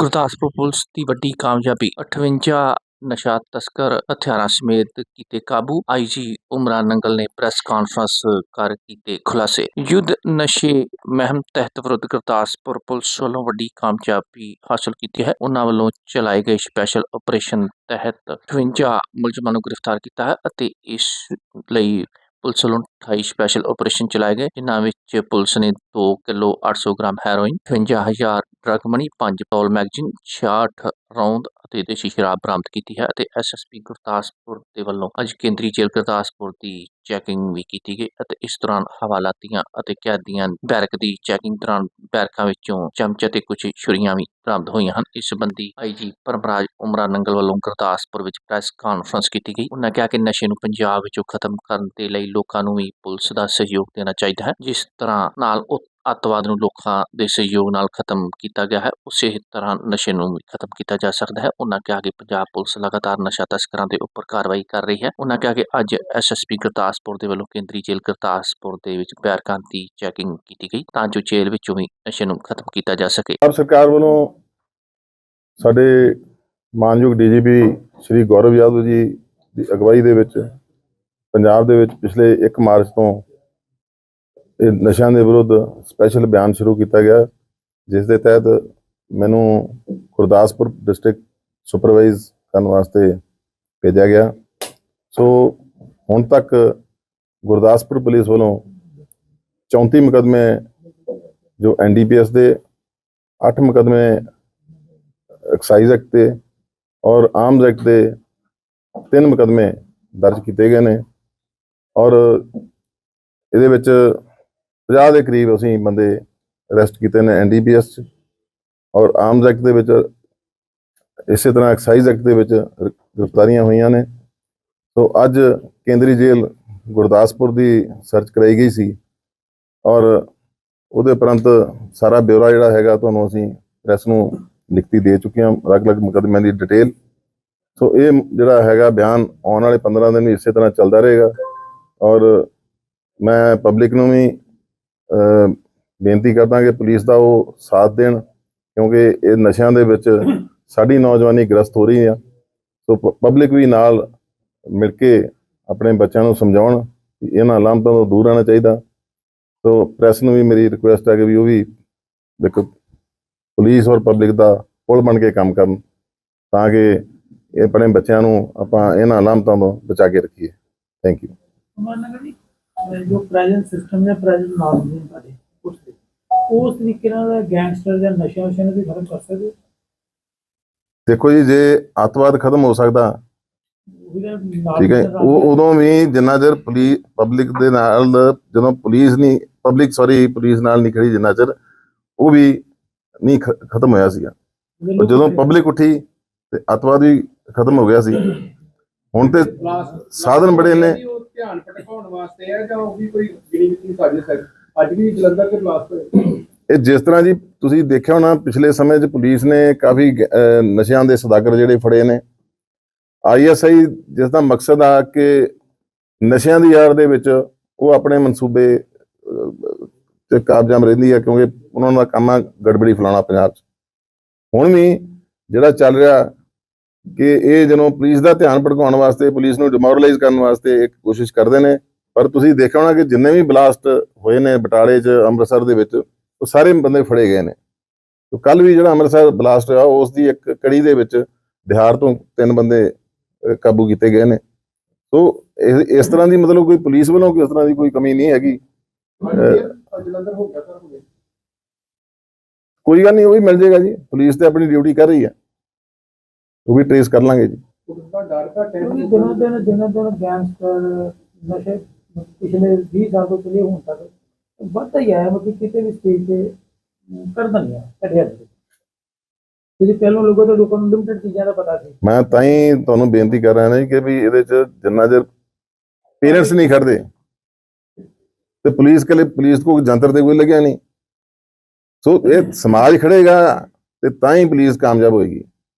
Gurdaspur police ਦੀ ਵੱਡੀ ਕਾਮਯਾਬੀ 58 ਨਸ਼ਾ ਤਸਕਰ ਹਥਿਆਰਾਂ ਸਮੇਤ ਕੀਤੇ ਕਾਬੂ। ਆਈਜੀ ਉਮਰਾਂ ਨੰਗਲ ਨੇ ਪ੍ਰੈਸ ਕਾਨਫਰੰਸ ਕਰ ਕੀਤੇ ਖੁਲਾਸੇ। ਯੁੱਧ ਨਸ਼ੇ ਮਹਿਮ ਤਹਿਤ ਵਿਰੁੱਧ ਗੁਰਦਾਸਪੁਰ ਪੁਲਿਸ ਵੱਲੋਂ ਵੱਡੀ ਕਾਮਯਾਬੀ ਹਾਸਲ ਕੀਤੀ ਹੈ। ਉਹਨਾਂ ਵੱਲੋਂ ਚਲਾਏ ਗਏ ਸਪੈਸ਼ਲ ਆਪਰੇਸ਼ਨ ਤਹਿਤ 58 ਮੁਲਜ਼ਮਾਂ ਨੂੰ ਗ੍ਰਿਫਤਾਰ ਕੀਤਾ ਹੈ ਅਤੇ ਇਸ ਲਈ ਪੁਲਿਸ ਵੱਲੋਂ 28 ਸਪੈਸ਼ਲ ਆਪਰੇਸ਼ਨ ਚਲਾਏ ਗਏ। ਜਿਨ੍ਹਾਂ ਵਿੱਚ ਪੁਲਿਸ ਨੇ 2 kilo 800 gram heroin 55000 drug money 5 ਪੌਲ ਮੈਗਜ਼ੀਨ 66 ਰੌਂਦ ਅਤੇ ਦੇਸੀ ਸ਼ਰਾਬ ਬਰਾਮਦ ਕੀਤੀ ਹੈ ਅਤੇ ਐਸਐਸਪੀ ਗੁਰਦਾਸਪੁਰ ਦੇ ਵੱਲੋਂ ਅੱਜ ਕੇਂਦਰੀ ਜੇਲ੍ਹ ਗੁਰਦਾਸਪੁਰ ਦੀ ਚੈਕਿੰਗ ਵੀ ਕੀਤੀ ਗਈ ਅਤੇ ਇਸ ਦੌਰਾਨ ਹਵਾਲਾਤੀਆਂ ਅਤੇ ਕੈਦੀਆਂ ਬੈਰਕ ਦੀ ਚੈਕਿੰਗ ਦੌਰਾਨ ਬੈਰਕਾਂ ਵਿੱਚੋਂ ਚਮਚ ਅਤੇ ਕੁਝ ਛੁਰੀਆਂ ਵੀ ਬਰਾਮਦ ਹੋਈਆਂ ਹਨ। ਇਸ ਸੰਬੰਧੀ ਆਈਜੀ ਪਰਮਰਾਜ ਉਮਰਾ ਨੰਗਲ ਵੱਲੋਂ ਗੁਰਦਾਸਪੁਰ ਵਿੱਚ ਪ੍ਰੈਸ ਕਾਨਫਰੰਸ ਕੀਤੀ ਗਈ। ਉਹਨਾਂ ਕਿਹਾ ਕਿ ਨਸ਼ੇ ਨੂੰ ਪੰਜਾਬ ਵਿੱਚੋਂ ਖਤਮ ਕਰਨ ਦੇ ਲਈ ਲੋਕਾਂ ਨੂੰ ਵੀ ਪੁਲਿਸ ਦਾ ਸਹਿਯੋਗ ਦੇਣਾ ਚਾਹੀਦਾ ਹੈ, ਜਿਸ ਤਰ੍ਹਾਂ ਨਾਲ ਅੱਤਵਾਦ ਨੂੰ ਲੋਕਾਂ ਦੇ ਸਹਿਯੋਗ ਨਾਲ ਖਤਮ ਕੀਤਾ ਗਿਆ ਹੈ, ਉਸੇ ਤਰ੍ਹਾਂ ਨਸ਼ੇ ਨੂੰ ਵੀ ਖਤਮ ਕੀਤਾ ਜਾ ਸਕਦਾ ਹੈ। ਉਹਨਾਂ ਕਿਹਾ ਕਿ ਪੰਜਾਬ ਪੁਲਿਸ ਲਗਾਤਾਰ ਨਸ਼ਾ ਤਸਕਰਾਂ ਦੇ ਉੱਪਰ ਕਾਰਵਾਈ ਕਰ ਰਹੀ ਹੈ। ਉਹਨਾਂ ਕਿਹਾ ਕਿ ਅੱਜ ਐਸਐਸਪੀ ਗੁਰਦਾਸਪੁਰ ਦੇ ਵੱਲੋਂ ਕੇਂਦਰੀ ਜੇਲ੍ਹ ਗੁਰਦਾਸਪੁਰ ਦੇ ਵਿੱਚ ਬੈਰਕਾਂ ਦੀ ਚੈਕਿੰਗ ਕੀਤੀ ਗਈ ਤਾਂ ਜੋ ਜੇਲ੍ਹ ਵਿੱਚੋਂ ਵੀ ਨਸ਼ੇ ਨੂੰ ਖਤਮ ਕੀਤਾ ਜਾ ਸਕੇ। ਪੰਜਾਬ ਸਰਕਾਰ ਵੱਲੋਂ ਸਾਡੇ ਮਾਨਯੋਗ ਡੀਜੀਪੀ ਸ਼੍ਰੀ ਗੌਰਵ ਯਾਦਵ ਜੀ ਦੀ ਅਗਵਾਈ ਦੇ ਵਿੱਚ ਪੰਜਾਬ ਦੇ ਵਿੱਚ ਪਿਛਲੇ 1 ਮਾਰਚ ਤੋਂ ਇਹ ਨਸ਼ਿਆਂ ਦੇ ਵਿਰੁੱਧ ਸਪੈਸ਼ਲ ਅਭਿਆਨ ਸ਼ੁਰੂ ਕੀਤਾ ਗਿਆ, ਜਿਸ ਦੇ ਤਹਿਤ ਮੈਨੂੰ ਗੁਰਦਾਸਪੁਰ ਡਿਸਟ੍ਰਿਕਟ ਸੁਪਰਵਾਈਜ਼ ਕਰਨ ਵਾਸਤੇ ਭੇਜਿਆ ਗਿਆ। ਸੋ ਹੁਣ ਤੱਕ ਗੁਰਦਾਸਪੁਰ ਪੁਲਿਸ ਵੱਲੋਂ 34 ਮੁਕਦਮੇ, ਜੋ ਐਨਡੀਪੀਐਸ ਦੇ 8 ਮੁਕਦਮੇ ਐਕਸਾਈਜ਼ ਐਕਟ ਤੇ ਔਰ ਆਰਮਜ਼ ਐਕਟ ਦੇ ਤਿੰਨ ਮੁਕਦਮੇ ਦਰਜ ਕੀਤੇ ਗਏ ਨੇ। ਔਰ ਇਹਦੇ ਵਿੱਚ 50 ਦੇ ਕਰੀਬ ਅਸੀਂ ਬੰਦੇ ਅਰੈਸਟ ਕੀਤੇ ਨੇ ਐਨਡੀਪੀਐਸ ਚ। ਔਰ ਆਰਮਜ਼ ਐਕਟ ਦੇ ਵਿੱਚ ਇਸੇ ਤਰ੍ਹਾਂ ਐਕਸਾਈਜ਼ ਐਕਟ ਦੇ ਵਿੱਚ ਗ੍ਰਿਫਤਾਰੀਆਂ ਹੋਈਆਂ ਨੇ। ਸੋ ਅੱਜ ਕੇਂਦਰੀ ਜੇਲ੍ਹ ਗੁਰਦਾਸਪੁਰ ਦੀ ਸਰਚ ਕਰਾਈ ਗਈ ਸੀ। ਔਰ ਉਹਦੇ ਉਪਰੰਤ ਸਾਰਾ ਬਿਊਰਾ ਜਿਹੜਾ ਹੈਗਾ ਤੁਹਾਨੂੰ ਅਸੀਂ ਪ੍ਰੈਸ ਨੂੰ ਲਿਖਤੀ ਦੇ ਚੁੱਕੇ ਹਾਂ। ਅਲੱਗ-ਅਲੱਗ ਮੁਕੱਦਮਿਆਂ ਦੀ ਡਿਟੇਲ ਸੋ ਇਹ ਜਿਹੜਾ ਹੈਗਾ ਬਿਆਨ ਆਉਣ ਵਾਲੇ 15 ਦਿਨ ਵੀ ਇਸੇ ਤਰ੍ਹਾਂ ਚੱਲਦਾ ਰਹੇਗਾ। ਔਰ ਮੈਂ ਪਬਲਿਕ ਨੂੰ ਵੀ ਬੇਨਤੀ ਕਰਦਾ ਕਿ ਪੁਲਿਸ ਦਾ ਉਹ ਸਾਥ ਦੇਣ, ਕਿਉਂਕਿ ਇਹ ਨਸ਼ਿਆਂ ਦੇ ਵਿੱਚ ਸਾਡੀ ਨੌਜਵਾਨੀ ਗ੍ਰਸਤ ਹੋ ਰਹੀ ਆ। ਸੋ ਪਬਲਿਕ ਵੀ ਨਾਲ ਮਿਲ ਕੇ ਆਪਣੇ ਬੱਚਿਆਂ ਨੂੰ ਸਮਝਾਉਣ ਕਿ ਇਹਨਾਂ ਲਾਮਤਾਂ ਤੋਂ ਦੂਰ ਰਹਿਣਾ ਚਾਹੀਦਾ। ਸੋ ਪ੍ਰੈਸ ਨੂੰ ਵੀ ਮੇਰੀ ਰਿਕੁਐਸਟ ਹੈ ਕਿ ਵੀ ਉਹ ਵੀ ਦੇਖੋ, ਪੁਲਿਸ ਔਰ ਪਬਲਿਕ ਦਾ ਪੁਲ ਬਣ ਕੇ ਕੰਮ ਕਰਨ, ਤਾਂ ਕਿ ਇਹ ਆਪਣੇ ਬੱਚਿਆਂ ਨੂੰ ਆਪਾਂ ਇਹਨਾਂ ਲਾਮਤਾਂ ਤੋਂ ਬਚਾ ਕੇ ਰੱਖੀਏ। ਥੈਂਕ ਯੂ ਜੀ ਜੋ ਪ੍ਰੈਜ਼ੈਂਟ ਸਿਸਟਮ ਹੈ ਪ੍ਰੈਜ਼ੈਂਟ ਨੌਲੇਜ ਨੇ ਤੁਹਾਡੇ ਉਸ ਤੇ ਉਸ ਤਰੀਕੇ ਨਾਲ ਗੈਂਗਸਟਰ ਜਾਂ ਨਸ਼ਾ ਨਸ਼ਾ ਨੂੰ ਵੀ ਖਤਮ ਕਰ ਸਕਦੇ ਹੋ? ਦੇਖੋ ਜੀ ਜੇ ਅੱਤਵਾਦ ਖਤਮ ਹੋ ਸਕਦਾ ਠੀਕ ਹੈ ਉਹ ਉਦੋਂ ਵੀ ਜਿੰਨਾ ਚਿਰ ਪੁਲਿਸ ਪਬਲਿਕ ਦੇ ਨਾਲ ਜਦੋਂ ਪੁਲਿਸ ਨਹੀਂ ਪਬਲਿਕ ਸੌਰੀ ਪੁਲਿਸ ਨਾਲ ਨਹੀਂ ਖੜੀ ਜਿੰਨਾ ਚਿਰ ਉਹ ਵੀ ਨਹੀਂ ਖਤਮ ਹੋਇਆ ਸੀਗਾ। ਜਦੋਂ ਪਬਲਿਕ ਉੱਠੀ। ਤੇ ਅੱਤਵਾਦ ਵੀ ਖਤਮ ਹੋ ਗਿਆ ਸੀ। ਹੁਣ ਤੇ ਸਾਧਨ ਬੜੇ ਨੇ। ਧਿਆਨ ਭਟਕਾਉਣ ਵਾਸਤੇ ਹੈ ਜਾਂ ਉਹ ਵੀ ਕੋਈ ਗਿਣੀ ਮਿੱਤੀ ਸਾਜ਼ਿਸ਼ ਹੈ ਅੱਜ ਵੀ ਜਲੰਧਰ ਦੇ ਬਲਾਸਟ ਹੋਏ। ਇਹ ਜਿਸ ਤਰ੍ਹਾਂ ਜੀ ਤੁਸੀਂ ਦੇਖਿਆ ਹੋਣਾ ਪਿਛਲੇ ਸਮੇਂ 'ਚ ਪੁਲਿਸ ਨੇ ਕਾਫੀ ਨਸ਼ਿਆਂ ਦੇ ਸਦਾਗਰ ਜਿਹੜੇ ਫੜੇ ਨੇ। ਆਈਐਸਆਈ ਜਿਸ ਦਾ ਮਕਸਦ ਆ ਕਿ ਨਸ਼ਿਆਂ ਦੀ ਆੜ ਦੇ ਵਿੱਚ ਉਹ ਆਪਣੇ ਮਨਸੂਬੇ ਅਹ, ਤੇ ਕਾਬਜਾਮ ਰਹਿੰਦੀ ਆ ਕਿਉਂਕਿ ਉਹਨਾਂ ਦਾ ਕੰਮ ਆ ਗੜਬੜੀ ਫਲਾਣਾ ਪੰਜਾਬ 'ਚ। ਹੁਣ ਵੀ ਜਿਹੜਾ ਚੱਲ ਰਿਹਾ ਕਿ ਇਹ ਜਦੋਂ ਪੁਲਿਸ ਦਾ ਧਿਆਨ ਭਟਕਾਉਣ ਵਾਸਤੇ, ਪੁਲਿਸ ਨੂੰ ਡਿਮੋਰਲਾਈਜ਼ ਕਰਨ ਵਾਸਤੇ ਇੱਕ ਕੋਸ਼ਿਸ਼ ਕਰਦੇ ਨੇ, ਪਰ ਤੁਸੀਂ ਦੇਖਿਆ ਹੋਣਾ ਕਿ ਜਿੰਨੇ ਵੀ ਬਲਾਸਟ ਹੋਏ ਨੇ ਬਟਾਲੇ 'ਚ, ਅੰਮ੍ਰਿਤਸਰ ਦੇ ਵਿੱਚ, ਉਹ ਸਾਰੇ ਬੰਦੇ ਫੜੇ ਗਏ ਨੇ। ਤੇ ਕੱਲ ਵੀ ਜਿਹੜਾ ਅੰਮ੍ਰਿਤਸਰ ਬਲਾਸਟ ਹੋਇਆ, ਉਸ ਦੀ ਇੱਕ ਕੜੀ ਦੇ ਵਿੱਚ ਬਿਹਾਰ ਤੋਂ ਤਿੰਨ ਬੰਦੇ ਕਾਬੂ ਕੀਤੇ ਗਏ ਨੇ। ਸੋ ਇਸ ਤਰ੍ਹਾਂ ਦੀ ਮਤਲਬ ਕੋਈ ਪੁਲਿਸ ਵੱਲੋਂ ਕੋਈ ਇਸ ਤਰ੍ਹਾਂ ਦੀ ਕੋਈ ਕਮੀ ਨਹੀਂ ਹੈਗੀ। ਕੋਈ ਗੱਲ ਨਹੀਂ, ਉਹ ਵੀ ਮਿਲ ਜਾਏਗਾ ਜੀ। ਪੁਲਿਸ ਤੇ ਆਪਣੀ ਡਿਊਟੀ ਕਰ ਰਹੀ ਹੈ। ਉਹ ਵੀ ਟ੍ਰੇਸ ਕਰ ਲਾਂਗੇ ਜੀ। ਪੁਲਿਸ ਦਾ ਡਰ ਘੱਟ ਹੈ ਕਿਉਂਕਿ ਦਿਨੋਂ ਦਿਨ ਦਿਨੋਂ ਦਿਨ ਗੈਂਗਸਟਰ ਨਸ਼ੇ ਪਿਛਲੇ 20 ਸਾਲ ਤੋਂ ਚਲੇ ਹੁਣ ਤੱਕ ਵੱਧਦਾ ਹੀ ਆਇਆ ਮਤਲਬ ਕਿਤੇ ਵੀ ਸਟੇਜ ਤੇ ਅਮ, ਕਰਦਾ ਨਹੀਂ ਆ ਘਟਿਆ ਨਹੀਂ। ਜਿਹੜੇ ਪਹਿਲਾਂ ਲੋਕਾਂ ਤੋਂ ਲੋਕਾਂ ਨੂੰ ਲਿਮਟਿਡ ਚੀਜ਼ਾਂ ਦਾ ਪਤਾ ਸੀ। ਮੈਂ ਤਾਂ ਹੀ ਤੁਹਾਨੂੰ ਬੇਨਤੀ ਕਰ ਰਿਹਾ ਨਾ ਜੀ ਕਿ ਵੀ ਇਹਦੇ 'ਚ ਜਿੰਨਾ ਚਿਰ ਪੇਰੈਂਟਸ ਨਹੀਂ ਖੜਦੇ ਤੇ ਪੁਲਿਸ ਕੇ ਲਈ ਪੁਲਿਸ ਕੋ ਜੰਤਰ ਤੇ ਕੋਈ ਲੱਗਿਆ ਨਹੀਂ। ਸੋ ਇਹ ਸਮਾਜ ਖੜੇਗਾ ਤੇ ਤਾਂ ਹੀ ਪੁਲਿਸ ਕਾਮਯਾਬ ਹੋਏਗੀ।